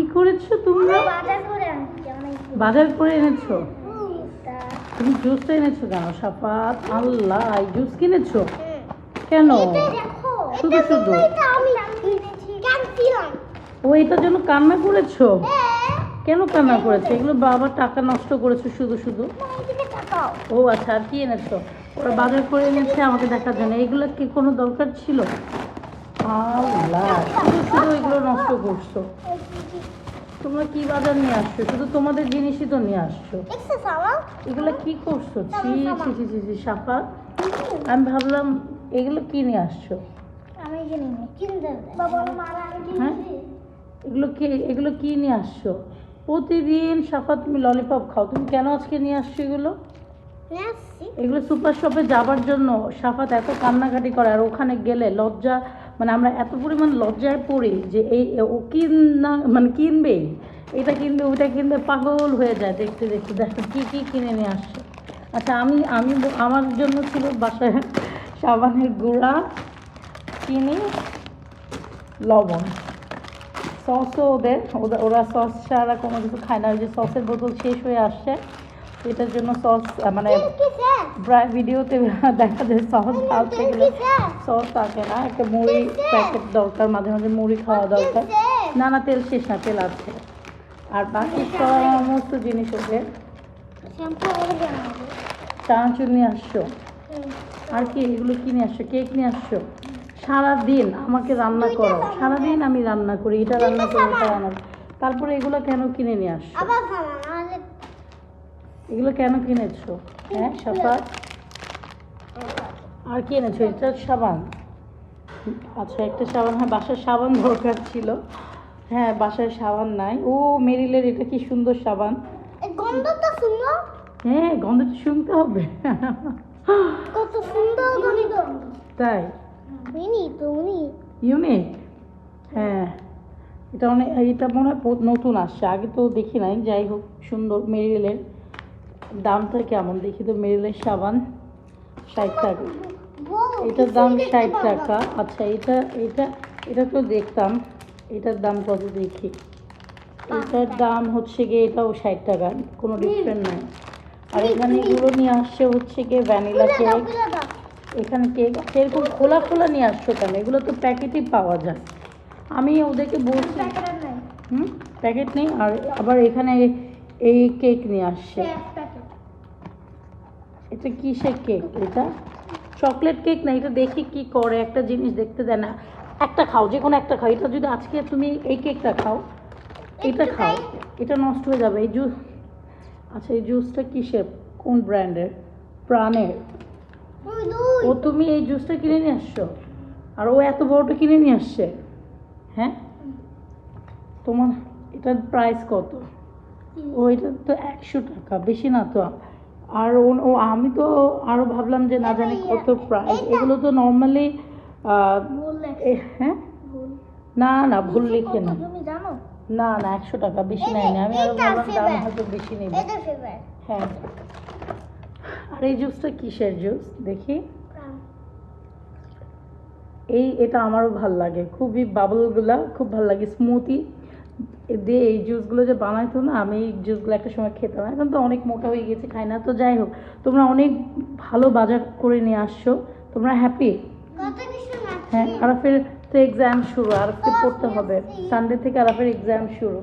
কি করেছ তোমরা? বাজার করে এনেছো? তুমি জুসটা এনেছো কেন? সাফাত আল্লাহ এই জুস কিনেছো? কেন? শুধু শুধু। ও এটার জন্য কান্না করেছ? হ্যাঁ। কেন কান্না করেছ? এগুলো বাবা টাকা নষ্ট করেছ শুধু শুধু। ও আচ্ছা আর কি এনেছো? ওরা বাজার করে এনেছে আমাকে দেখার জন্য। এগুলো কি কোনো দরকার ছিল? আল্লাহ শুধু শুধু এগুলো নষ্ট করছ। তোমরা কি বাজার নিয়ে আসছো? শুধু তোমাদের জিনিসই তো নিয়ে আসছো। এগুলো কি করছ? ছি ছি ছি ছি ছি সাফা। আমি ভাবলাম এগুলো কি নিয়ে আসছো? হ্যাঁ? এগুলো কি এগুলো কি নিয়ে আসছো? প্রতিদিন সাফা তুমি ললিপপ খাও। তুমি কেন আজকে নিয়ে আসছো এগুলো? এগুলো সুপার শপে যাবার জন্য সাফাত এত কান্নাকাটি করে আর ওখানে গেলে লজ্জা মানে আমরা এত পরিমাণ লজ্জায় পড়ি যে এই ও কিনা মানে কিনবে এটা কিনবে, ওইটা কিনবে পাগল হয়ে যায় দেখতে দেখতে। দেখো কী কী কিনে নিয়ে আসছে। আচ্ছা আমি আমি আমার জন্য ছিল বাসায় সাবানের গুঁড়া, চিনি, লবণ। সসও ওদের, ওরা- ওরা সস ছাড়া কোনো কিছু খায় না। ওই যে সসের বোতল শেষ হয়ে আসছে। এটার জন্য সস মানে প্রায় ভিডিওতে দেখা যায় সস ঢালতে গেলে সস থাকে না একটা মুড়ি প্যাকেট দরকার মাঝে মাঝে মুড়ি খাওয়া দরকার। না না তেল শেষ না তেল আছে। আর বাকি সমস্ত জিনিস ওদের করে চানাচুর নিয়ে আসছো? আর কি এগুলো কিনে আসছো? কেক নিয়ে আসছো? সারাদিন আমাকে রান্না করো। সারাদিন আমি রান্না করি এটা রান্না করি এটা রান্না তারপরে এগুলো কেন কিনে নিয়ে আসছো? এগুলো কেন কিনেছো? হ্যাঁ সাফাত? আর কি এনেছো? এটা সাবান। আচ্ছা একটা সাবান। হ্যাঁ বাসার সাবান দরকার ছিল। হ্যাঁ বাসায় সাবান নাই। ও মেরিলের এটা কি সুন্দর সাবান। গন্ধটা হ্যাঁ গন্ধটা শুনতে হবে। কত সুন্দর গন্ধ। তাই? ইউনিক? হ্যাঁ। এটা অনেক এটা মনে হয় নতুন আসছে। আগে তো দেখি নাই। যাই হোক সুন্দর মেরিলের। দামটা কেমন? দেখি তো মেরিলের সাবান ষাট টাকা। এটার দাম ষাট টাকা। আচ্ছা এটা এটা এটা তো দেখতাম। এটার দাম কত দেখি? এটার দাম হচ্ছে গিয়ে এটাও ষাট টাকা কোনো ডিফারেন্ট নাই। আর এখানে এগুলো নিয়ে আসছে হচ্ছে গিয়ে ভ্যানিলা কেক এখানে কেক এরকম খোলা খোলা নিয়ে আসছো কেন? এগুলো তো প্যাকেটই পাওয়া যায়। আমি ওদেরকে বলছি হুম? প্যাকেট নেই। আর আবার এখানে এই কেক নিয়ে আসছে। এটা কিসের কেক? এটা চকলেট কেক না এটা দেখি কি করে? একটা জিনিস দেখতে দেয় না। একটা খাও যে কোনো একটা খাও। এটা যদি আজকে তুমি এই কেকটা খাও এটা খাও। এটা নষ্ট হয়ে যাবে। এই জুস আচ্ছা এই জুসটা কিসের? কোন ব্র্যান্ডের? প্রাণের? ও তুমি এই জুসটা কিনে নিয়ে আসছো? আর ও এত বড়টা কিনে নিয়ে আসছে? হ্যাঁ? তোমার এটার প্রাইস কত? ও এটা তো একশো টাকা বেশি না তো। আর ও আমি তো আরও ভাবলাম যে না জানি কত প্রাইস এগুলো তো নর্মালি হ্যাঁ? না না ভুল লিখে না। না না একশো টাকা বেশি নেয়নি। আমি আরও ভাবলাম দাম হয়তো বেশি নেবে। হ্যাঁ। আর এই জুসটা কিসের জুস? দেখি। এই এটা আমারও ভালো লাগে। খুবই বাবলগুলা খুব ভালো লাগে। স্মুথি দিয়ে এই জুসগুলো যে বানাইতো না আমি এই জুসগুলো একটা সময় খেতাম। এখন তো অনেক মোটা হয়ে গেছে খাই না তো যাই হোক। তোমরা অনেক ভালো বাজার করে নিয়ে আসছো। তোমরা হ্যাপি হ্যাঁ আরাফের তো এক্সাম শুরু আরাফকে পড়তে হবে। সানডে থেকে আরাফের এক্সাম শুরু।